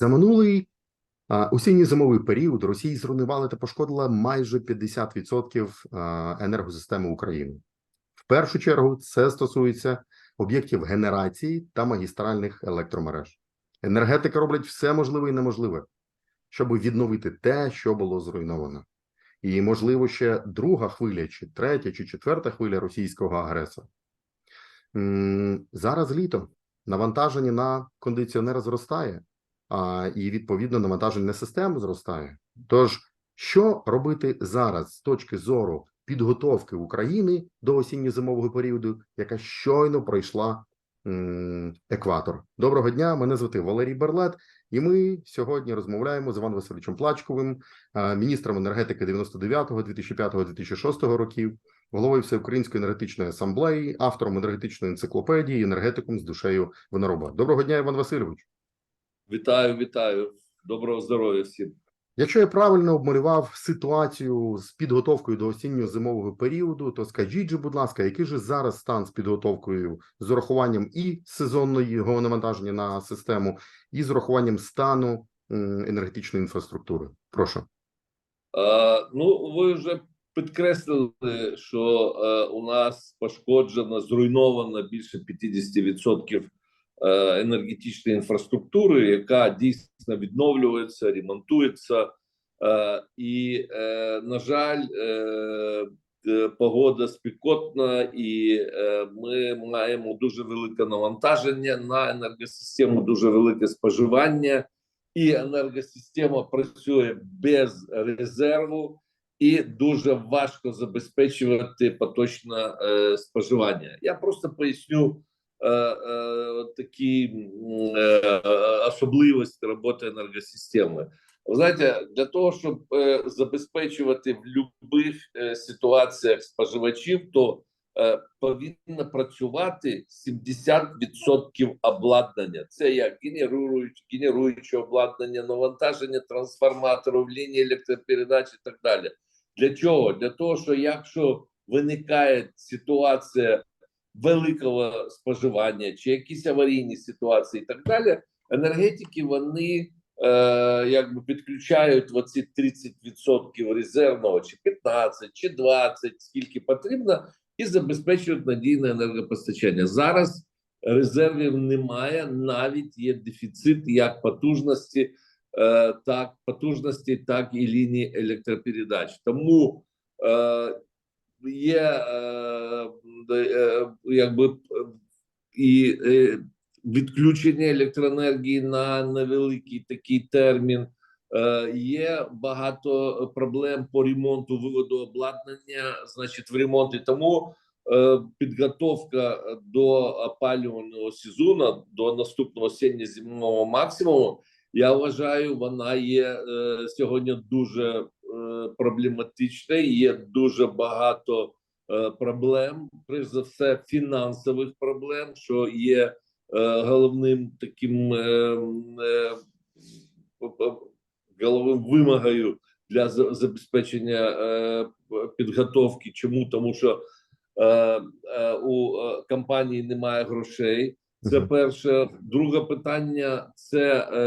За минулий а, осінньо-зимовий період Росія зруйнувала та пошкодила майже 50% енергосистеми України. В першу чергу це стосується об'єктів генерації та магістральних електромереж. Енергетики роблять все можливе і неможливе, щоб відновити те, що було зруйновано. І, можливо, ще друга хвиля, чи третя, чи четверта хвиля російського агресора. Зараз літо навантаження на кондиціонер зростає, а і відповідно навантаження на систему зростає. Тож, що робити зараз з точки зору підготовки України до осінньо-зимового періоду, яка щойно пройшла м, екватор? Доброго дня, мене звати Валерій Берлет, і ми сьогодні розмовляємо з Іваном Васильовичем Плачковим, міністром енергетики 99-го, 2005-го, 2006 років, головою Всеукраїнської енергетичної асамблеї, автором енергетичної енциклопедії, енергетиком з душею винороба. Доброго дня, Іван Васильович. Вітаю, вітаю. Доброго здоров'я всім. Якщо я правильно обмалював ситуацію з підготовкою до осінньо-зимового періоду, то скажіть же, будь ласка, який же зараз стан з підготовкою з урахуванням і сезонного навантаження на систему, і з урахуванням стану енергетичної інфраструктури? Прошу. Е, ну, ви вже підкреслили, що е, у нас пошкоджено, зруйновано більше 50% е, енергетичної інфраструктури, яка дійсно відновлюється, ремонтується. Е, і, е, на жаль, е, е, погода спекотна, і е, ми маємо дуже велике навантаження на енергосистему, дуже велике споживання. і енергосистема працює без резерву, і дуже важко забезпечувати поточне е, споживання. Я просто поясню е, е, такі е, особливості роботи енергосистеми. Ви знаєте, для того, щоб е, забезпечувати в будь-яких ситуаціях споживачів, то повинно працювати 70% обладнання. Це як генеруюче, генеруюче обладнання, навантаження трансформаторів, лінії електропередач і так далі. Для чого? Для того, що якщо виникає ситуація великого споживання чи якісь аварійні ситуації, і так далі, енергетики вони е, якби підключають оці 30% резервного, чи 15, чи 20, скільки потрібно, і забезпечують надійне енергопостачання. Зараз резервів немає, навіть є дефіцит як потужності, е, так потужності, так і лінії електропередач. Тому е, є е, е, якби і е, відключення електроенергії на невеликий такий термін. Є багато проблем по ремонту виводу обладнання, значить, в ремонті. Тому підготовка до опалювального сезону, до наступного осінньо-зимового максимуму, я вважаю, вона є сьогодні дуже е, проблематичною. Є дуже багато е, проблем, перш за все, фінансових проблем, що є е, головним таким. Головним вимогою для забезпечення підготовки. Чому тому, що у компанії немає грошей. Це перше. Друге питання це е,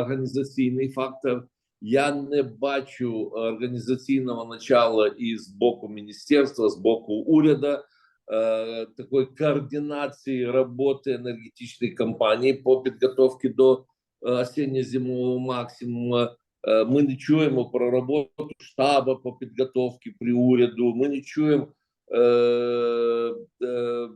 організаційний фактор. Я не бачу організаційного начала і з боку міністерства, з боку уряду е, такої координації роботи енергетичної компанії по підготовці до е, осінньо-зимового максимуму. Е, Ми не чуємо про роботу штабу по підготовці при уряду. Ми не чуємо е, е,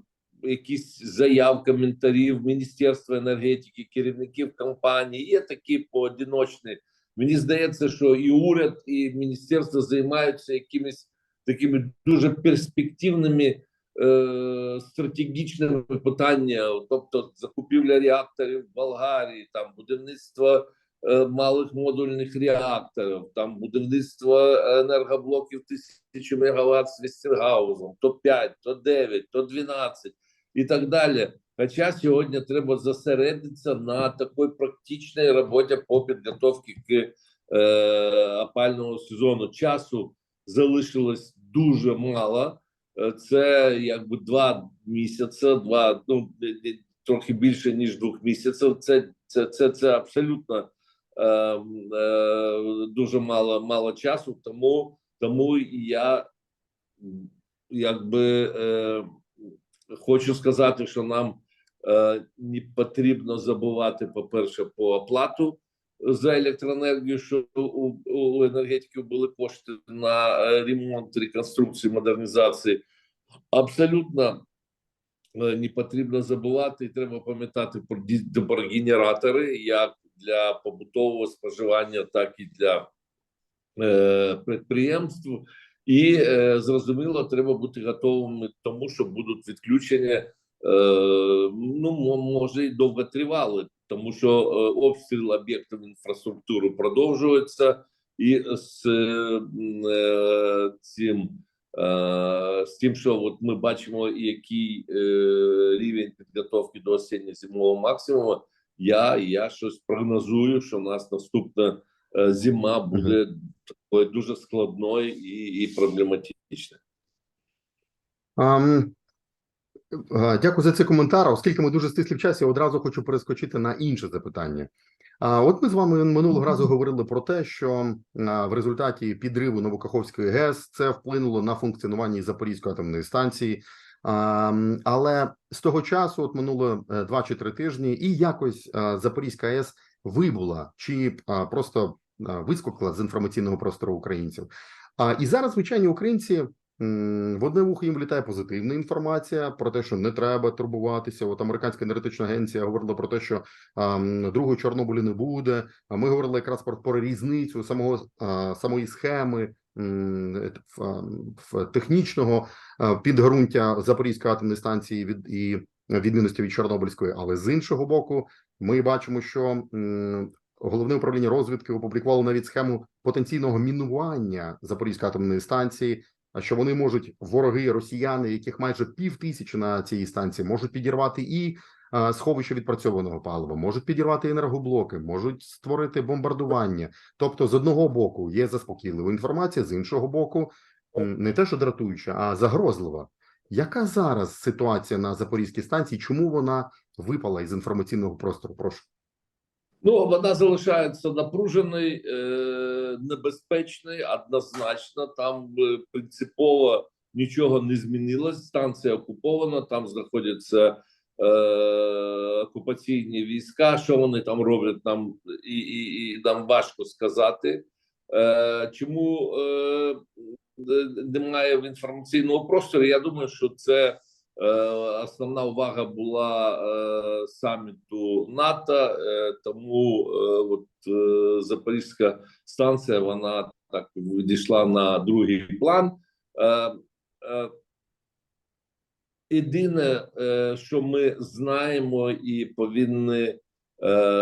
якісь заяв, коментарів Міністерства енергетики, керівників компаній. Є такі поодиночні. Мені здається, що і уряд, і міністерство займаються якимись такими дуже перспективними е, стратегічними питаннями, тобто закупівля реакторів в Болгарії, там будівництво е, малих модульних реакторів, там будівництво енергоблоків тисячі мегаватт з Вестінгаузом, то 5, то 9, то 12 і так далі. Хоча сьогодні треба зосередитися на такій практичній роботі по підготовці к е, опального сезону. Часу залишилось дуже мало. Е, Це якби два місяці, два ну трохи більше ніж двох місяців. Це це, це, це абсолютно е, е, дуже мало, мало часу. Тому, тому я якби е, хочу сказати, що нам не потрібно забувати, по-перше, по оплату за електроенергію, що у, у енергетиків були кошти на е, ремонт, реконструкцію, модернізації. Абсолютно е, не потрібно забувати, і треба пам'ятати про, генератори, як для побутового споживання, так і для е, підприємств. І е, зрозуміло, треба бути готовими тому, що будуть відключення, е, ну може і довготривали, тому що е, обстріл об'єктів інфраструктури продовжується, і з е, е, цим е, з тим, що от ми бачимо, який е, рівень підготовки до осінньо-зимового максимуму. Я, я щось прогнозую, що у нас наступна е, зима буде такою дуже складною і, і проблематичною. Е, Дякую за цей коментар. Оскільки ми дуже стислі в часі, я одразу хочу перескочити на інше запитання. От ми з вами минулого разу говорили про те, що в результаті підриву Новокаховської ГЕС це вплинуло на функціонування Запорізької атомної станції. Але з того часу, от минуло е, два чи три тижні, і якось Запорізька АЕС вибула чи просто вискокла з інформаційного простору українців. І зараз звичайні українці В одне вухо їм влітає позитивна інформація про те, що не треба турбуватися. От американська енергетична агенція говорила про те, що ам, другої Чорнобилю не буде. А ми говорили якраз про, про різницю самого а, самої схеми а, технічного підґрунтя Запорізької атомної станції від і відмінності від Чорнобильської. Але з іншого боку, ми бачимо, що головне управління розвідки опублікувало навіть схему потенційного мінування Запорізької атомної станції. Що вони можуть вороги росіяни, яких майже пів тисячі на цій станції, можуть підірвати і а, сховище відпрацьованого палива, можуть підірвати енергоблоки, можуть створити бомбардування. Тобто, з одного боку є заспокійлива інформація, з іншого боку, не те, що дратуюча, а загрозлива. Яка зараз ситуація на запорізькій станції? Чому вона випала із інформаційного простору? Прошу. Ну, вона залишається напруженою, е, небезпечною, однозначно. Там е, принципово нічого не змінилось. Станція окупована, там знаходяться е, окупаційні війська. Що вони там роблять, нам і, і, і нам важко сказати. Е, чому е, немає в інформаційному просторі? Я думаю, що це. Е, Основна увага була е, саміту НАТО, е, тому от Запорізька станція вона так відійшла на другий план. Єдине, що ми знаємо і повинні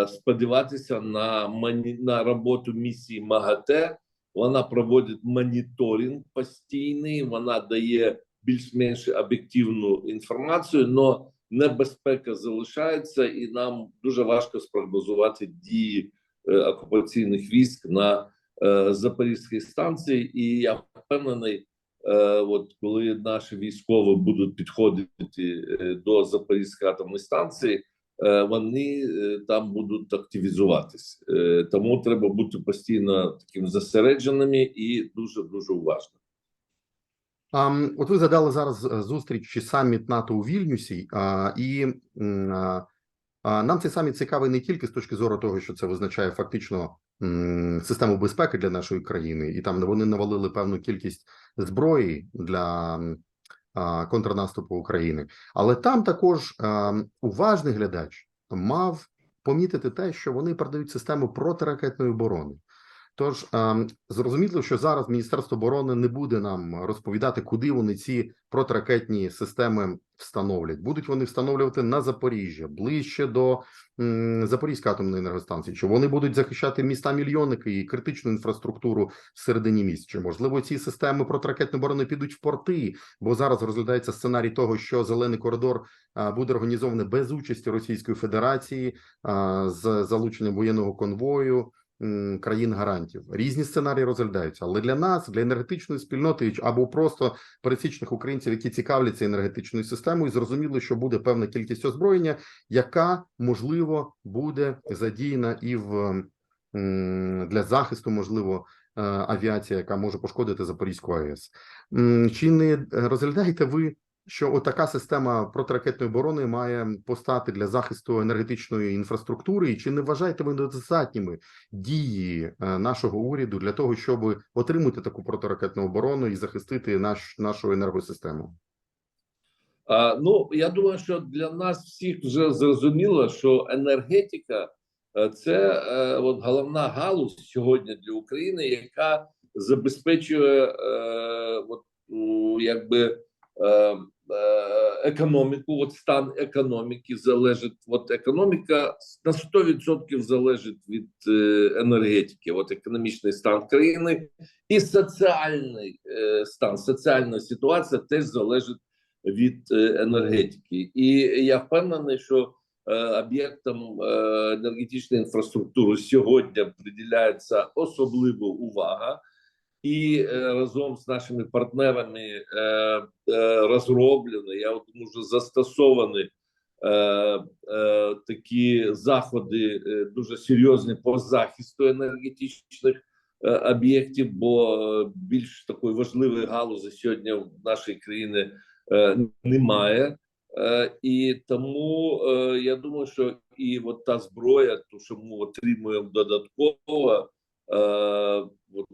сподіватися на мані- на роботу місії МАГАТЕ. Вона проводить моніторинг постійний, вона дає більш-менш об'єктивну інформацію, але небезпека залишається, і нам дуже важко спрогнозувати дії е, окупаційних військ на е, Запорізькій станції. І я впевнений, е, от коли наші військові будуть підходити до Запорізької атомної станції, вони там будуть активізуватись. Тому треба бути постійно таким зосередженими і дуже дуже уважними. От ви згадали зараз е, зустріч чи саміт НАТО у Вільнюсі, і нам цей саміт цікавий не тільки з точки зору того, що це визначає фактично систему безпеки для нашої країни, і там вони навалили певну кількість зброї для контрнаступу України, але там також уважний глядач мав помітити те, що вони передають систему протиракетної оборони. Тож ем, зрозуміло, що зараз Міністерство оборони не буде нам розповідати, куди вони ці протиракетні системи встановлять. Будуть вони встановлювати на Запоріжжя, ближче до Запорізької атомної енергостанції. Чи вони будуть захищати міста мільйонники і критичну інфраструктуру всередині міст? Чи можливо ці системи протиракетної оборони підуть в порти? Бо зараз розглядається сценарій того, що зелений коридор буде організований без участі Російської Федерації з залученням воєнного конвою країн гарантів. Різні сценарії розглядаються, але для нас, для енергетичної спільноти або просто пересічних українців, які цікавляться енергетичною системою, зрозуміло, що буде певна кількість озброєння, яка можливо буде задіяна і в для захисту, можливо, е, авіація, яка може пошкодити Запорізьку АЕС. Чи не е, розглядаєте ви, що отака система протиракетної оборони має постати для захисту енергетичної інфраструктури? І чи не вважаєте ви недостатніми дії е, нашого уряду для того, щоб отримати таку протиракетну оборону і захистити наш нашу енергосистему? А, ну я думаю, що для нас всіх вже зрозуміло, що енергетика е, це е, от головна галузь сьогодні для України, яка забезпечує е, от, якби е, економіку. От стан економіки залежить. От економіка на 100% залежить від е, енергетики. От економічний стан країни і соціальний е, стан, соціальна ситуація теж залежить від е, енергетики, і я впевнений, що е, об'єктам е, енергетичної інфраструктури сьогодні приділяється особлива увага, і е, разом з нашими партнерами е, е, розроблено, я думаю, вже застосовані такі заходи дуже серйозні по захисту енергетичних об'єктів, бо більш такої важливої галузі сьогодні в нашій країні немає. І тому я думаю, що і от та зброя, ту, що ми отримуємо додатково, от,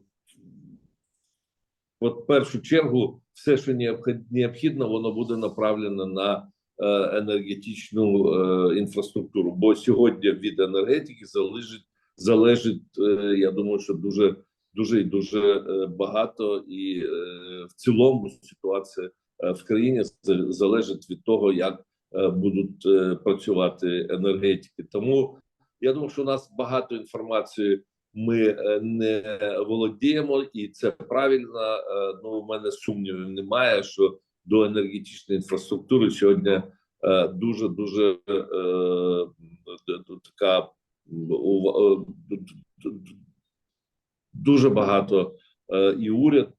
от в першу чергу, все, що необхід- необхідно, воно буде направлено на е, енергетичну е, інфраструктуру. Бо сьогодні від енергетики залежить, залежить е, я думаю, що дуже дуже і дуже багато, і в цілому ситуація в країні залежить від того, як будуть працювати енергетики. Тому я думаю, що у нас багато інформації ми е, не володіємо, і це правильно. Е, Ну, у мене сумнівів немає, що до енергетичної інфраструктури сьогодні дуже дуже е, д- д- така дуже багато і уряд,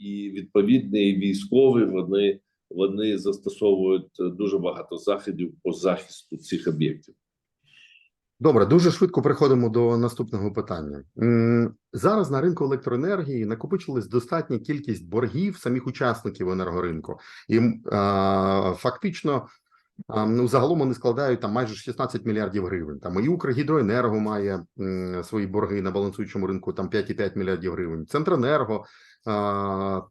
і відповідний військові вони, вони застосовують дуже багато заходів по захисту цих об'єктів. Добре, дуже швидко переходимо до наступного питання. Зараз на ринку електроенергії накопичилась достатня кількість боргів самих учасників енергоринку, і а, фактично. Ну, загалом вони складають там майже 16 мільярдів гривень. Там і Укргідроенерго має м, свої борги на балансуючому ринку, там 5,5 мільярдів гривень. Центренерго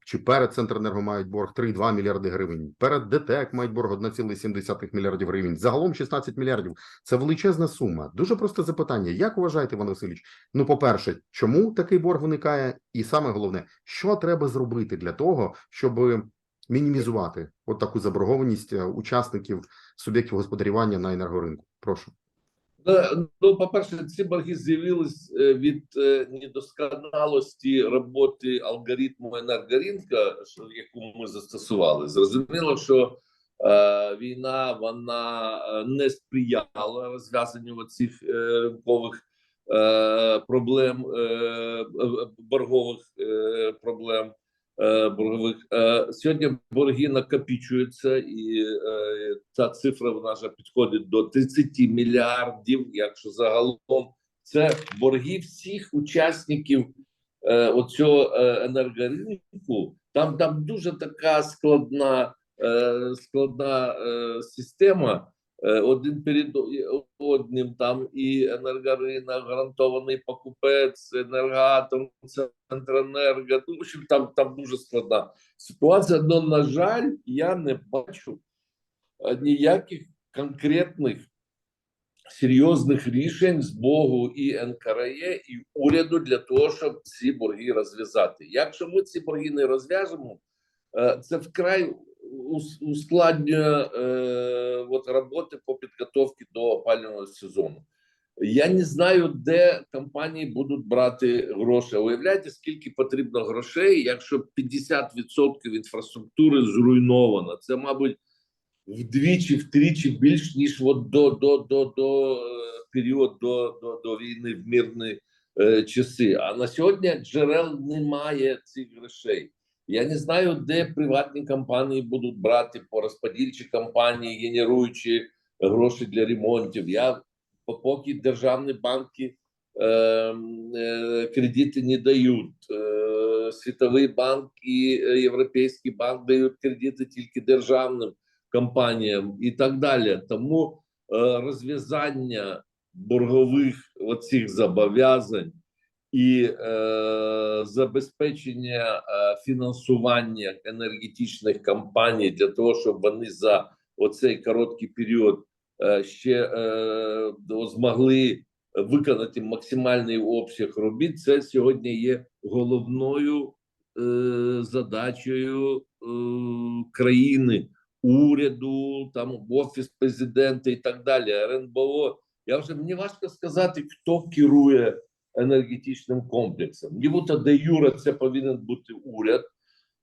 чи перед Центренерго мають борг 3,2 мільярди гривень. Перед ДТЕК мають борг 1,7 мільярдів гривень. Загалом 16 мільярдів. Це величезна сума. Дуже просте запитання. Як вважаєте, Іван Васильович? Ну, по-перше, чому такий борг виникає? І саме головне, що треба зробити для того, щоб мінімізувати от таку заборгованість е, учасників суб'єктів господарювання на енергоринку? Прошу. Ну, Ну, по-перше, ці борги з'явились е, від е, недосконалості роботи алгоритму енергоринка, яку ми застосували. Зрозуміло, що е, війна вона е, не сприяла розв'язанню цих ринкових е, проблем, е, боргових е, проблем. Е, Боргових Е, сьогодні борги накопичуються, і е, ця цифра вона вже підходить до 30 мільярдів. Якщо загалом це борги всіх учасників оцього енергоринку, там там дуже така складна, складна система. Е, Один перед одним там і енергоринок, гарантований покупець, енергоатом, центренерго. Ну, в общем, там, там дуже складна ситуація. Але, на жаль, я не бачу е, ніяких конкретних серйозних рішень з Богу і НКРЕ, і уряду для того, щоб ці борги розв'язати. Якщо ми ці борги не розв'яжемо, е, це вкрай ускладнює е, от роботи по підготовці до опалювального сезону. Я не знаю, де компанії будуть брати гроші. Уявляєте, скільки потрібно грошей, якщо 50% інфраструктури зруйновано. Це, мабуть, вдвічі, втричі більш ніж от до, до, до, до е, період до, до, до війни в мирні е, часи. А на сьогодні джерел немає цих грошей. Я не знаю, де приватні компанії будуть брати по розподільчі компанії, генеруючи гроші для ремонтів. Я по- поки державні банки э, кредиты не дают. Э, Світовий банк і е, Європейський банк дають кредити тільки державним компаніям і так далі. Тому е, розв'язання боргових оцих зобов'язань і е, забезпечення е, фінансування енергетичних компаній для того, щоб вони за оцей короткий період е, ще е, змогли виконати максимальний обсяг робіт. Це сьогодні є головною е, задачею е, країни, уряду, там офіс президента і так далі. РНБО. Я вже мені важко сказати, хто керує енергетичним комплексом. Нібито де юре це повинен бути уряд.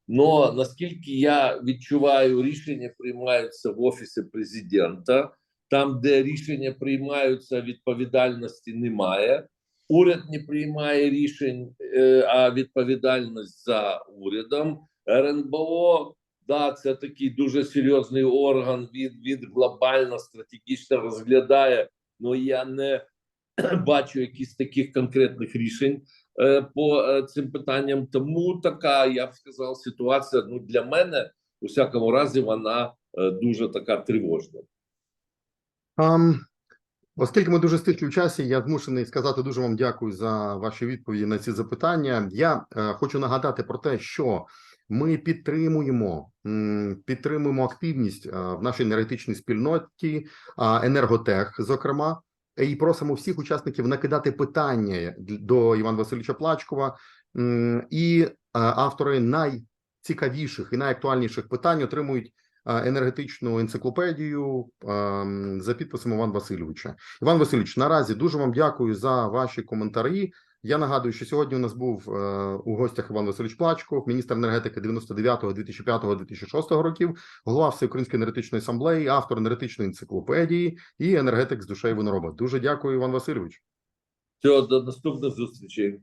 Но наскільки я відчуваю, рішення приймаються в офісі президента, там, де рішення приймаються, відповідальності немає. Уряд не приймає рішень, е, а відповідальність за урядом. РНБО, да, це такий дуже серйозний орган. Він, він глобально стратегічно розглядає. але я не бачу якісь таких конкретних рішень е, по е, цим питанням. Тому така, я б сказав, ситуація ну для мене у всякому разі вона е, дуже така тривожна. Ам, оскільки ми дуже стихли в часі, я змушений сказати дуже вам дякую за ваші відповіді на ці запитання. Я е, хочу нагадати про те, що ми підтримуємо підтримуємо активність е, в нашій енергетичній спільноті а, енерготех, зокрема, і просимо всіх учасників накидати питання до Івана Васильовича Плачкова. І е, автори найцікавіших і найактуальніших питань отримують е, енергетичну енциклопедію за підписом Івана Васильовича. Іван Васильович, наразі дуже вам дякую за ваші коментарі. Я нагадую, що сьогодні у нас був е, у гостях Іван Васильович Плачков, міністр енергетики 99-го, 2005-го, 2006 років, голова Всеукраїнської енергетичної асамблеї, автор енергетичної енциклопедії і енергетик з душею винороба. Дуже дякую, Іван Васильович. Всього до наступних зустрічей.